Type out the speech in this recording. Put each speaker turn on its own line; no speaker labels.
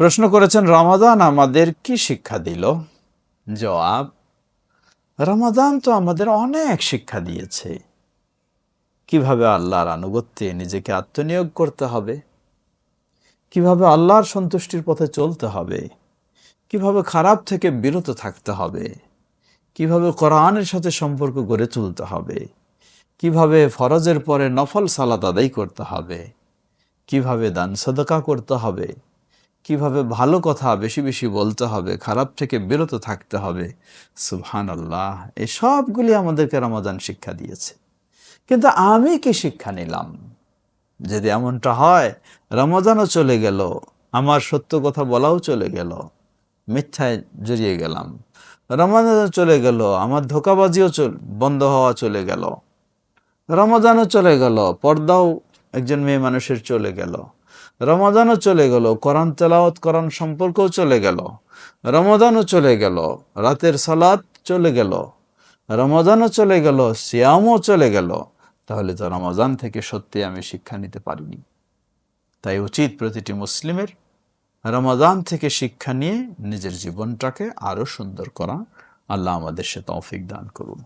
প্রশ্ন করেছেন, রমাদান আমাদের কি শিক্ষা দিল? জবাব, রমাদান তো আমাদের অনেক শিক্ষা দিয়েছে। কীভাবে আল্লাহর আনুগত্যে নিজেকে আত্মনিয়োগ করতে হবে? কীভাবে আল্লাহর সন্তুষ্টির পথে চলতে হবে? কীভাবে খারাপ থেকে বিরত থাকতে হবে? কীভাবে কোরআনের সাথে সম্পর্ক গড়ে তুলতে হবে? কীভাবে ফরজের পরে নফল সালাত আদায় করতে হবে? কীভাবে দান সদকা করতে হবে? কীভাবে ভালো কথা বেশি বেশি বলতে হবে, খারাপ থেকে বিরত থাকতে হবে। সুবহান আল্লাহ এই সবগুলি আমাদেরকে রমাদান শিক্ষা দিয়েছে। কিন্তু আমি কি শিক্ষা নিলাম? যদি এমনটা হয়, রমাদানও চলে গেল, আমার সত্য কথা বলাও চলে গেল, মিথ্যায় জড়িয়ে গেলাম। রমাদানও চলে গেল, আমার ধোকাবাজিও বন্ধ হওয়া চলে গেল। রমাদানও চলে গেল, পর্দাও একজন মেয়ে মানুষের চলে গেল। রমাদানও চলে গেল, কোরআন তেলাওয়াত, কোরআন সম্পর্কও চলে গেল। রমাদানও চলে গেল, রাতের সালাত চলে গেল। রমাদানও চলে গেল, সিয়ামও চলে গেল। তাহলে তো রমাদান থেকে সত্যি আমি শিক্ষা নিতে পারিনি। তাই উচিত প্রতিটি মুসলিমের রমাদান থেকে শিক্ষা নিয়ে নিজের জীবনটাকে আরও সুন্দর করা। আল্লাহ আমাদের সে তৌফিক দান করুন।